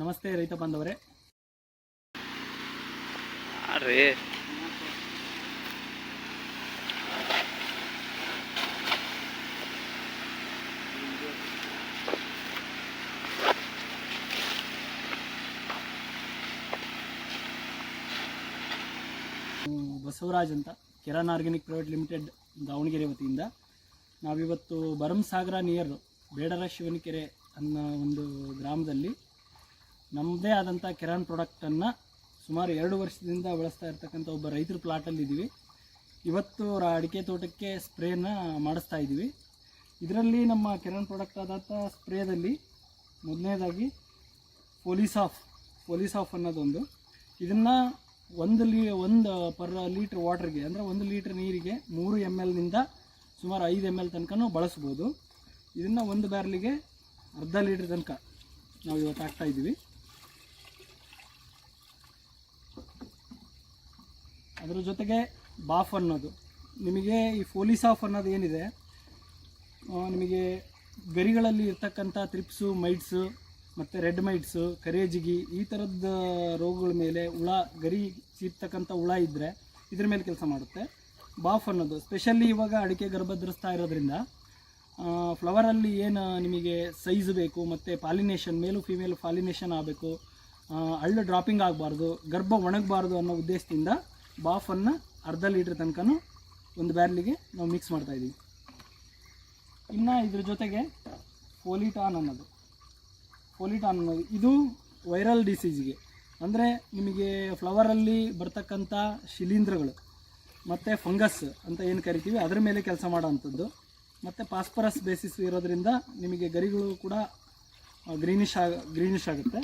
ನಮಸ್ತೆ ರೈತ ಬಾಂಧವರೇ. ಬಸವರಾಜ್ ಅಂತ Kiran organic private limited Davanagere ವತಿಯಿಂದ. ನಾವಿವತ್ತು ಭರಮಸಾಗರ ನಿಯರ್ ಬೇಡರ ಶಿವನಕೆರೆ ಅನ್ನೋ ಒಂದು ಗ್ರಾಮದಲ್ಲಿ ನಮ್ಮದೇ ಆದಂಥ ಕಿರಾನ್ ಪ್ರಾಡಕ್ಟನ್ನು ಸುಮಾರು ಎರಡು ವರ್ಷದಿಂದ ಬಳಸ್ತಾ ಇರ್ತಕ್ಕಂಥ ಒಬ್ಬ ರೈತರ ಪ್ಲಾಟಲ್ಲಿ ಇದ್ದೀವಿ ಇವತ್ತು ಅಡಿಕೆ ತೋಟಕ್ಕೆ ಸ್ಪ್ರೇನ ಮಾಡಿಸ್ತಾ ಇದ್ದೀವಿ ಇದರಲ್ಲಿ ನಮ್ಮ ಕಿರಣ್ ಪ್ರಾಡಕ್ಟ್ ಆದಂಥ ಸ್ಪ್ರೇದಲ್ಲಿ ಮೊದಲನೇದಾಗಿ ಪೊಲೀಸ್ ಆಫ್ ಪೊಲೀಸ್ ಆಫ್ ಅನ್ನೋದೊಂದು. ಇದನ್ನು ಒಂದು ಲೀ, ಒಂದು ಪರ್ ಲೀಟ್ರ್ ವಾಟರ್ಗೆ ಅಂದರೆ ಒಂದು ಲೀಟ್ರ್ ನೀರಿಗೆ ಮೂರು ಎಂ ಎಲ್ನಿಂದ ಸುಮಾರು ಐದು ಎಂ ಎಲ್ ತನಕನೂ ಬಳಸ್ಬೋದು. ಇದನ್ನು ಒಂದು ಬ್ಯಾರ್ಲಿಗೆ ಅರ್ಧ ಲೀಟ್ರ್ ತನಕ ನಾವು ಇವತ್ತು ಹಾಕ್ತಾ ಅದ್ರ ಜೊತೆಗೆ ಬಾಫ್ ಅನ್ನೋದು. ನಿಮಗೆ ಈ ಫೋಲಿಸ್ ಆಫ್ ಅನ್ನೋದು ಏನಿದೆ ನಿಮಗೆ ಗರಿಗಳಲ್ಲಿ ಇರ್ತಕ್ಕಂಥ ತ್ರಿಪ್ಸು, ಮೈಟ್ಸು ಮತ್ತು ರೆಡ್ ಮೈಟ್ಸು ಕರೇಜಿಗಿ ಈ ಥರದ ರೋಗಗಳ ಮೇಲೆ ಹುಳ, ಗರಿ ಸೀರ್ತಕ್ಕಂಥ ಹುಳ ಇದ್ದರೆ ಇದ್ರ ಮೇಲೆ ಕೆಲಸ ಮಾಡುತ್ತೆ. ಬಾಫ್ ಅನ್ನೋದು. ಸ್ಪೆಷಲಿ ಇವಾಗ ಅಡಿಕೆ ಗರ್ಭ ಧರಿಸ್ತಾ ಇರೋದ್ರಿಂದ ಫ್ಲವರಲ್ಲಿ ಏನು ನಿಮಗೆ ಸೈಜ್ ಬೇಕು ಮತ್ತು ಪಾಲಿನೇಷನ್ ಮೇಲು ಫೀಮೇಲು ಪಾಲಿನೇಷನ್ ಆಗಬೇಕು ಹಳ್ಳು ಡ್ರಾಪಿಂಗ್ ಆಗಬಾರ್ದು, ಗರ್ಭ ಒಣಗಬಾರ್ದು ಅನ್ನೋ ಉದ್ದೇಶದಿಂದ ಬಾಫನ್ನು ಅರ್ಧ ಲೀಟ್ರ್ ತನಕನೂ ಒಂದು ಬ್ಯಾರ್ಲಿಗೆ ನಾವು ಮಿಕ್ಸ್ ಮಾಡ್ತಾ ಇದ್ದೀವಿ ಇನ್ನು ಇದ್ರ ಜೊತೆಗೆ ಫೋಲಿಟಾನ್ ಅನ್ನೋದು. ಫೋಲಿಟಾನ್ ಅನ್ನೋದು. ಇದು ವೈರಲ್ ಡಿಸೀಸಿಗೆ ಅಂದರೆ ನಿಮಗೆ ಫ್ಲವರಲ್ಲಿ ಬರ್ತಕ್ಕಂಥ ಶಿಲೀಂಧ್ರಗಳು ಮತ್ತು ಫಂಗಸ್ ಅಂತ ಏನು ಕರಿತೀವಿ, ಅದರ ಮೇಲೆ ಕೆಲಸ ಮಾಡೋವಂಥದ್ದು. ಮತ್ತು ಪಾಸ್ಪರಸ್ ಬೇಸಿಸ್ ಇರೋದ್ರಿಂದ ನಿಮಗೆ ಗರಿಗಳು ಕೂಡ ಗ್ರೀನಿಶ್ ಆಗ ಗ್ರೀನಿಶ್ ಆಗುತ್ತೆ.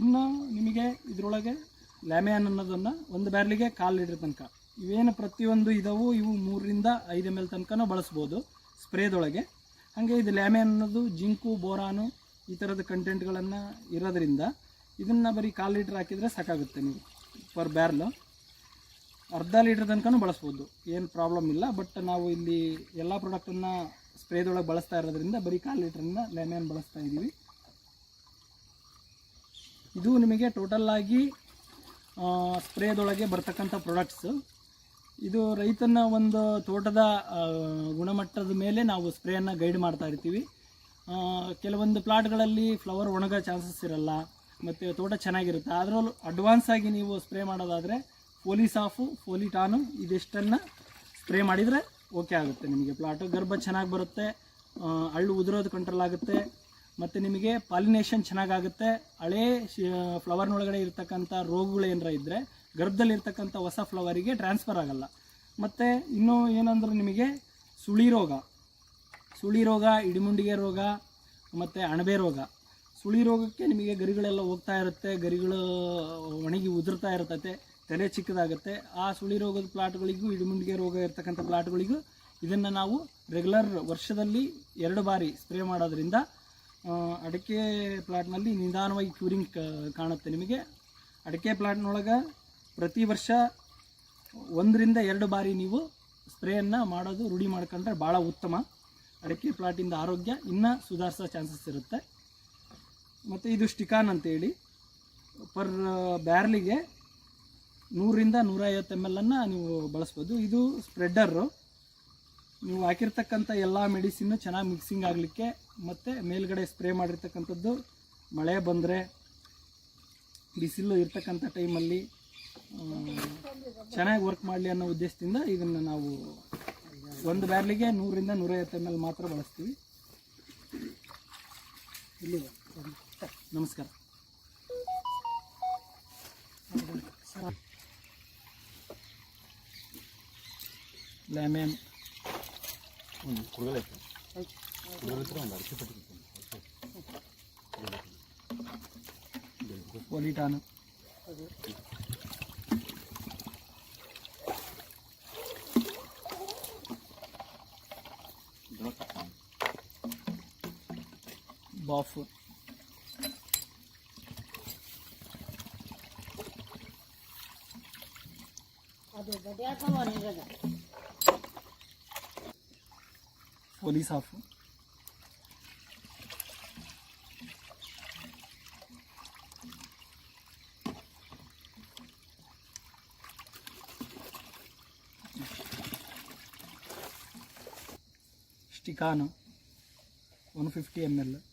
ಇನ್ನು ನಿಮಗೆ ಇದರೊಳಗೆ ಲ್ಯಾಮಿಯಾನ್ ಅನ್ನೋದನ್ನು ಒಂದು ಬ್ಯಾರ್ಲಿಗೆ ಕಾಲು ಲೀಟ್ರ್ ತನಕ. ಇವೇನು ಪ್ರತಿಯೊಂದು ಇದಾವು, ಇವು ಮೂರರಿಂದ ಐದು ಎಂ ಎಲ್ ತನಕನೂ ಬಳಸ್ಬೋದು ಸ್ಪ್ರೇದೊಳಗೆ. ಹಾಗೆ ಇದು ಲ್ಯಾಮಿಯಾನ್ ಅನ್ನೋದು ಜಿಂಕು, ಬೋರಾನು ಈ ಥರದ ಕಂಟೆಂಟ್ಗಳನ್ನು ಇರೋದ್ರಿಂದ ಇದನ್ನು ಬರೀ ಕಾಲು ಲೀಟ್ರ್ ಹಾಕಿದರೆ ಸಾಕಾಗುತ್ತೆ ನೀವು ಪರ್ ಬ್ಯಾರ್ಲು. ಅರ್ಧ ಲೀಟ್ರ್ ತನಕನೂ ಬಳಸ್ಬೋದು, ಏನು ಪ್ರಾಬ್ಲಮ್ ಇಲ್ಲ. ಬಟ್ ನಾವು ಇಲ್ಲಿ ಎಲ್ಲ ಪ್ರಾಡಕ್ಟನ್ನು ಸ್ಪ್ರೇದೊಳಗೆ ಬಳಸ್ತಾ ಇರೋದ್ರಿಂದ ಬರೀ ಕಾಲು ಲೀಟ್ರಿಂದ ಲ್ಯಾಮಿಯಾನ್ ಬಳಸ್ತಾ ಇದ್ದೀವಿ ಇದು ನಿಮಗೆ ಟೋಟಲ್ ಆಗಿ ಸ್ಪ್ರೇದೊಳಗೆ ಬರ್ತಕ್ಕಂಥ ಪ್ರಾಡಕ್ಟ್ಸು ಇದು ರೈತನ ಒಂದು ತೋಟದ ಗುಣಮಟ್ಟದ ಮೇಲೆ ನಾವು ಸ್ಪ್ರೇಯನ್ನು ಗೈಡ್ ಮಾಡ್ತಾ ಇರ್ತೀವಿ. ಕೆಲವೊಂದು ಪ್ಲಾಟ್ಗಳಲ್ಲಿ ಫ್ಲವರ್ ಒಣಗೋ ಚಾನ್ಸಸ್ ಇರಲ್ಲ, ಮತ್ತು ತೋಟ ಚೆನ್ನಾಗಿರುತ್ತೆ. ಅದರಲ್ಲೂ ಅಡ್ವಾನ್ಸ್ ಆಗಿ ನೀವು ಸ್ಪ್ರೇ ಮಾಡೋದಾದರೆ ಪೋಲಿಸ್ ಆಫು ಫೋಲಿಟಾನು ಇದಿಷ್ಟನ್ನು ಸ್ಪ್ರೇ ಮಾಡಿದರೆ ಓಕೆ ಆಗುತ್ತೆ ನಿಮಗೆ. ಪ್ಲಾಟು ಗರ್ಭ ಚೆನ್ನಾಗಿ ಬರುತ್ತೆ ಹಳ್ಳು ಉದುರೋದು ಕಂಟ್ರೋಲ್ ಆಗುತ್ತೆ. ಮತ್ತು ನಿಮಗೆ ಪಾಲಿನೇಷನ್ ಚೆನ್ನಾಗಾಗುತ್ತೆ. ಹಳೇ ಫ್ಲವರ್ನೊಳಗಡೆ ಇರ್ತಕ್ಕಂಥ ರೋಗಗಳು ಏನಾರ ಇದ್ದರೆ ಗರ್ಭದಲ್ಲಿರ್ತಕ್ಕಂಥ ಹೊಸ ಫ್ಲವರಿಗೆ ಟ್ರಾನ್ಸ್ಫರ್ ಆಗಲ್ಲ. ಮತ್ತು ಇನ್ನೂ ಏನಂದ್ರೆ ನಿಮಗೆ ಸುಳಿ ರೋಗ. ಸುಳಿ ರೋಗ, ಇಡಿಮುಂಡಿಗೆ ರೋಗ, ಮತ್ತು ಅಣಬೆ ರೋಗ. ಸುಳಿ ರೋಗಕ್ಕೆ ನಿಮಗೆ ಗರಿಗಳೆಲ್ಲ ಹೋಗ್ತಾ ಇರುತ್ತೆ, ಗರಿಗಳು ಒಣಗಿ ಉದುರ್ತಾ ಇರ್ತೈತೆ, ತಲೆ ಚಿಕ್ಕದಾಗುತ್ತೆ. ಆ ಸುಳಿ ರೋಗದ ಪ್ಲಾಟ್ಗಳಿಗೂ, ಇಡಿಮುಂಡಿಗೆ ರೋಗ ಇರ್ತಕ್ಕಂಥ ಪ್ಲಾಟ್ಗಳಿಗೂ ಇದನ್ನು ನಾವು ರೆಗ್ಯುಲರ್ ವರ್ಷದಲ್ಲಿ ಎರಡು ಬಾರಿ ಸ್ಪ್ರೇ ಮಾಡೋದ್ರಿಂದ ಅಡಿಕೆ ಪ್ಲಾಟ್ನಲ್ಲಿ ನಿಧಾನವಾಗಿ ಕ್ಯೂರಿಂಗ್ ಕಾಣುತ್ತೆ ನಿಮಗೆ. ಅಡಿಕೆ ಪ್ಲಾಟ್ನೊಳಗೆ ಪ್ರತಿ ವರ್ಷ ಒಂದರಿಂದ ಎರಡು ಬಾರಿ ನೀವು ಸ್ಪ್ರೇಯನ್ನು ಮಾಡೋದು ರೂಢಿ ಮಾಡ್ಕೊಂಡ್ರೆ ಭಾಳ ಉತ್ತಮ. ಅಡಿಕೆ ಪ್ಲಾಟಿಂದ ಆರೋಗ್ಯ ಇನ್ನೂ ಸುಧಾರಿಸೋ ಚಾನ್ಸಸ್ ಇರುತ್ತೆ. ಮತ್ತು ಇದು ಸ್ಟಿಕಾನ್ ಅಂತೇಳಿ. ಪರ್ ಬ್ಯಾರ್ಲಿಗೆ ನೂರಿಂದ ನೂರೈವತ್ತು ಎಂ ಎಲ್ ಅನ್ನು ನೀವು ಬಳಸ್ಬೋದು. ಇದು ಸ್ಪ್ರೆಡ್ಡರು. ನೀವು ಹಾಕಿರ್ತಕ್ಕಂಥ ಎಲ್ಲ ಮೆಡಿಸಿನ್ನು ಚೆನ್ನಾಗಿ ಮಿಕ್ಸಿಂಗ್ ಆಗಲಿಕ್ಕೆ ಮತ್ತು ಮೇಲ್ಗಡೆ ಸ್ಪ್ರೇ ಮಾಡಿರ್ತಕ್ಕಂಥದ್ದು ಮಳೆ ಬಂದರೆ ಬಿಸಿಲು ಇರ್ತಕ್ಕಂಥ ಟೈಮಲ್ಲಿ ಚೆನ್ನಾಗಿ ವರ್ಕ್ ಮಾಡಲಿ ಅನ್ನೋ ಉದ್ದೇಶದಿಂದ ಇದನ್ನು ನಾವು ಒಂದು ಬ್ಯಾರ್ಲಿಗೆ ನೂರಿಂದ ನೂರೈವತ್ತು ಎಂ ಎಲ್ ಮಾತ್ರ ಬಳಸ್ತೀವಿ. ಇಲ್ಲಿ ನಮಸ್ಕಾರ. ಲ್ಯಾಮೆನ್ ಪೊಲಿಟಾನು ಬಾಫ್ police police have. Sticano, 150 ml.